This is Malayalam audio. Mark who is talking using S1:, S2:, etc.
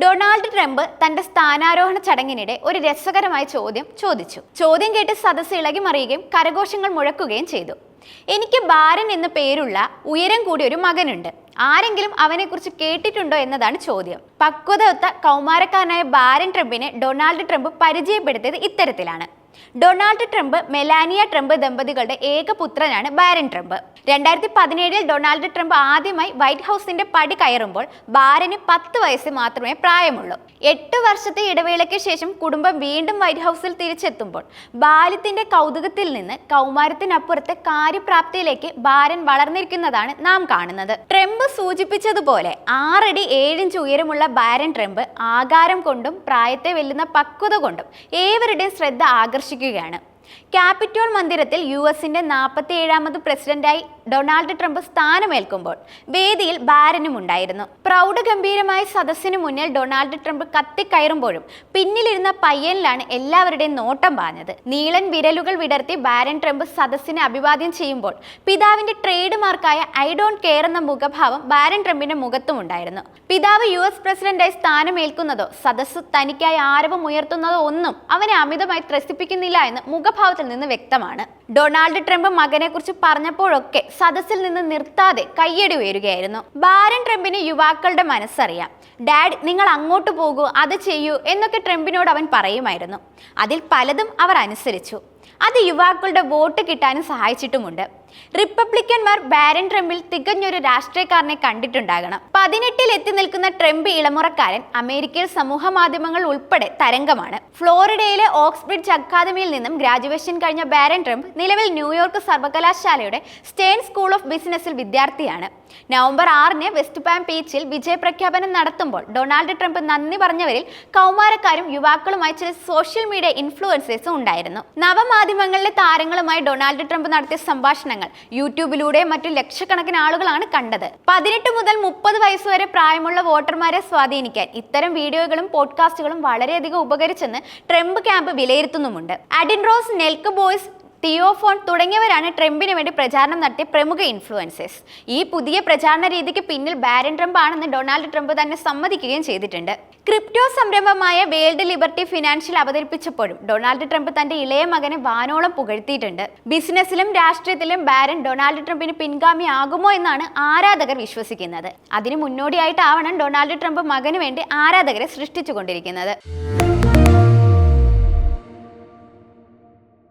S1: ഡൊണാൾഡ് ട്രംപ് തന്റെ സ്ഥാനാരോഹണ ചടങ്ങിനിടെ ഒരു രസകരമായ ചോദ്യം ചോദിച്ചു. ചോദ്യം കേട്ട് സദസ്സ് ഇളകി മറിയുകയും കരഘോഷങ്ങൾ മുഴക്കുകയും ചെയ്തു. എനിക്ക് ബാരൻ എന്ന പേരുള്ള ഉയരം കൂടിയ ഒരു മകനുണ്ട്. ആരെങ്കിലും അവനെക്കുറിച്ച് കേട്ടിട്ടുണ്ടോ എന്നതാണ് ചോദ്യം. പക്വതയൊത്ത കൗമാരക്കാരനായ ബാരൻ ട്രംപിനെ ഡൊണാൾഡ് ട്രംപ് പരിചയപ്പെടുത്തിയത് ഇത്തരത്തിലാണ്. ഡൊണാൾഡ് ട്രംപ് മെലാനിയ ട്രംപ് ദമ്പതികളുടെ ഏക പുത്രനാണ് ബാരൻ ട്രംപ്. രണ്ടായിരത്തി പതിനേഴിൽ ഡൊണാൾഡ് ട്രംപ് ആദ്യമായി വൈറ്റ് ഹൗസിന്റെ പടി കയറുമ്പോൾ ബാരന് പത്ത് വയസ്സ് മാത്രമേ പ്രായമുള്ളൂ. എട്ട് വർഷത്തെ ഇടവേളയ്ക്ക് ശേഷം കുടുംബം വീണ്ടും വൈറ്റ് ഹൗസിൽ തിരിച്ചെത്തുമ്പോൾ ബാല്യത്തിന്റെ കൗതുകത്തിൽ നിന്ന് കൗമാരത്തിനപ്പുറത്തെ കാര്യപ്രാപ്തിയിലേക്ക് ബാരൻ വളർന്നിരിക്കുന്നതാണ് നാം കാണുന്നത്. ട്രംപ് സൂചിപ്പിച്ചതുപോലെ ആറടി ഏഴിഞ്ച് ഉയരമുള്ള ബാരൻ ട്രംപ് ആകാരം കൊണ്ടും പ്രായത്തെ വെല്ലുന്ന പക്വത കൊണ്ടും ഏവരുടെയും ശ്രദ്ധ ആകർഷിക്കുകയാണ് ക്യാപിറ്റോൾ മന്ദിരത്തിൽ യു എസിന്റെ നാൽപ്പത്തി ഏഴാമത് പ്രസിഡന്റായി ഡൊണാൾഡ് ട്രംപ് സ്ഥാനമേൽക്കുമ്പോൾ വേദിയിൽ ബാരനും ഉണ്ടായിരുന്നു. പ്രൗഢഗംഭീരമായ സദസ്സിനു മുന്നിൽ ഡൊണാൾഡ് ട്രംപ് കത്തിക്കയറുമ്പോഴും പിന്നിലിരുന്ന പയ്യനിലാണ് എല്ലാവരുടെയും നോട്ടം പാഞ്ഞത്. നീളൻ വിരലുകൾ വിടർത്തി ബാരൻ ട്രംപ് സദസ്സിനെ അഭിവാദ്യം ചെയ്യുമ്പോൾ പിതാവിന്റെ ട്രേഡ് മാർക്കായ ഐ ഡോണ്ട് കെയർ എന്ന മുഖഭാവം ബാരൻ ട്രംപിന്റെ മുഖത്തും ഉണ്ടായിരുന്നു. പിതാവ് യു എസ് പ്രസിഡന്റായി സ്ഥാനമേൽക്കുന്നതോ സദസ്സ് തനിക്കായി ആരവം ഉയർത്തുന്നതോ ഒന്നും അവനെ അമിതമായി ത്രസിപ്പിക്കുന്നില്ല എന്ന് മുഖഭാവത്തിൽ നിന്ന് വ്യക്തമാണ്. ഡൊണാൾഡ് ട്രംപ് മകനെക്കുറിച്ച് പറഞ്ഞപ്പോഴൊക്കെ സദസ്സിൽ നിന്ന് നിർത്താതെ കയ്യടി ഉയരുകയായിരുന്നു. ബാരൻ ട്രംപിന് യുവാക്കളുടെ മനസ്സറിയാം. ഡാഡ് നിങ്ങൾ അങ്ങോട്ട് പോകൂ അത് ചെയ്യൂ എന്നൊക്കെ ട്രംപിനോട് അവൻ പറയുമായിരുന്നു. അതിൽ പലതും അവർ അനുസരിച്ചു. അത് യുവാക്കളുടെ വോട്ട് കിട്ടാനും സഹായിച്ചിട്ടുമുണ്ട്. റിപ്പബ്ലിക്കന്മാർ ബാരൻ ട്രംപിൽ തികഞ്ഞൊരു രാഷ്ട്രീയക്കാരനെ കണ്ടിട്ടുണ്ടാകണം. പതിനെട്ടിൽ എത്തി നിൽക്കുന്ന ട്രംപ് ഇളമുറക്കാരൻ അമേരിക്കയിൽ സമൂഹ മാധ്യമങ്ങൾ ഉൾപ്പെടെ തരംഗമാണ്. ഫ്ലോറിഡയിലെ ഓക്സ്ബ്രിഡ്ജ് അക്കാദമിയിൽ നിന്നും ഗ്രാജുവേഷൻ കഴിഞ്ഞ ബാരൻ ട്രംപ് നിലവിൽ ന്യൂയോർക്ക് സർവകലാശാലയുടെ സ്റ്റേൺ സ്കൂൾ ഓഫ് ബിസിനസ്സിൽ വിദ്യാർത്ഥിയാണ്. നവംബർ ആറിന് വെസ്റ്റ് പാം ബീച്ചിൽ വിജയപ്രഖ്യാപനം നടത്തുമ്പോൾ ഡൊണാൾഡ് ട്രംപ് നന്ദി പറഞ്ഞവരിൽ കൗമാരക്കാരും യുവാക്കളുമായി ചില സോഷ്യൽ മീഡിയ ഇൻഫ്ലുവൻസേഴ്സും ഉണ്ടായിരുന്നു. നവമാധ്യമങ്ങളിലെ താരങ്ങളുമായി ഡൊണാൾഡ് ട്രംപ് നടത്തിയ സംഭാഷണങ്ങൾ യൂട്യൂബിലൂടെ മറ്റു ലക്ഷക്കണക്കിന് ആളുകളാണ് കണ്ടത്. പതിനെട്ട് മുതൽ മുപ്പത് വയസ്സ് വരെ പ്രായമുള്ള വോട്ടർമാരെ സ്വാധീനിക്കാൻ ഇത്തരം വീഡിയോകളും പോഡ്കാസ്റ്റുകളും വളരെയധികം ഉപകരിച്ചെന്ന് Trump camp വിലയിരുത്തുന്നുമുണ്ട്. Adin Ross Nelk boys Theo Von തുടങ്ങിയവരാണ് ട്രംപിന് വേണ്ടി പ്രചാരണം നടത്തിയ പ്രമുഖ ഇൻഫ്ലുവൻസേഴ്സ് ഈ പുതിയ പ്രചാരണ രീതിക്ക് പിന്നിൽ ബാരൻ ട്രംപ് ആണെന്ന് ഡൊണാൾഡ് ട്രംപ് തന്നെ സമ്മതിക്കുകയും ചെയ്തിട്ടുണ്ട്. ക്രിപ്റ്റോ സംരംഭമായ വേൾഡ് ലിബർട്ടി ഫിനാൻഷ്യൽ അവതരിപ്പിച്ചപ്പോഴും ഡൊണാൾഡ് ട്രംപ് തന്റെ ഇളയ മകനെ വാനോളം പുകഴ്ത്തിയിട്ടുണ്ട്. ബിസിനസ്സിലും രാഷ്ട്രീയത്തിലും ബാരൻ ഡൊണാൾഡ് ട്രംപിന് പിൻഗാമിയാകുമോ എന്നാണ് ആരാധകർ വിശ്വസിക്കുന്നത്. അതിന് മുന്നോടിയായിട്ടാവണം ഡൊണാൾഡ് ട്രംപ് മകന് വേണ്ടി ആരാധകരെ സൃഷ്ടിച്ചുകൊണ്ടിരിക്കുന്നത്.